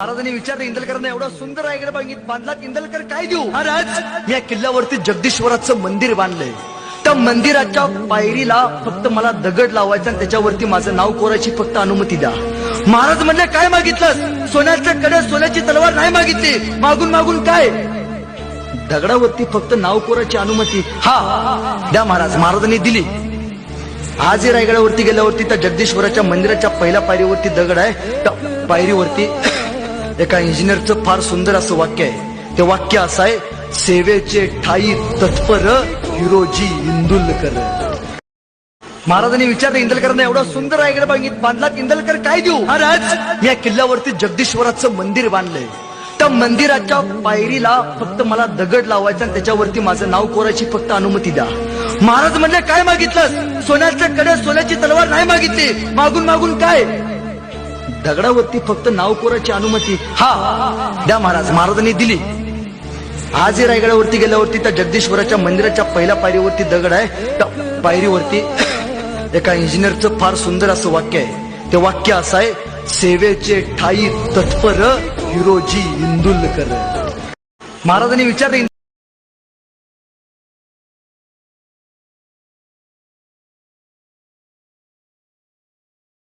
महाराजांनी विचारलं इंदलकरांना एवढा सुंदर रायगड बांधित बांधला इंदलकर काय देऊ? महाराज या किल्ल्यावरती जगदीश्वराचं मंदिर बांधलंय. त्या मंदिराच्या पायरीला फक्त मला दगड लावायचा आणि त्याच्यावरती माझं नाव कोरायची फक्त अनुमती द्या. महाराज म्हणले काय मागितलं सोन्याचं कडे सोन्याची तलवार नाही मागितली. मागून मागून काय? दगडावरती फक्त नाव कोरायची अनुमती. हा द्या महाराज महाराजांनी दिली. आजही रायगडावरती गेल्यावरती त्या जगदीश्वराच्या मंदिराच्या पहिल्या पायरीवरती दगड आहे. त्या पायरीवरती एका इंजिनियरचं फार सुंदर असं वाक्य आहे. ते वाक्य असं आहे सेवेचे ठाई तत्पर हिरोजी इंदुलकर. महाराजांनी विचारलं इंदलकरांना एवढा सुंदर रायगड बांधला इंदलकर काय देऊ? महाराज या किल्ल्यावरती जगदीश्वराचं मंदिर बांधलंय. त्या मंदिराच्या पायरीला फक्त मला दगड लावायचा आणि त्याच्यावरती माझं नाव कोरायची फक्त अनुमती द्या. महाराज म्हणले काय मागितलं सोन्याचं कडे सोन्याची तलवार नाही मागितली. मागून मागून काय? दगडावरती फक्त नावकोराची अनुमती. हा द्या महाराज महाराजांनी दिली. आजही रायगडावरती गेल्यावरती त्या जगदीश्वराच्या मंदिराच्या पहिल्या पायरीवरती दगड आहे त्या पायरीवरती एका इंजिनियरचं फार सुंदर असं वाक्य आहे. ते वाक्य असं आहे सेवेचे ठाई तत्पर हिरोजी इंदुलकर. महाराजांनी विचारलं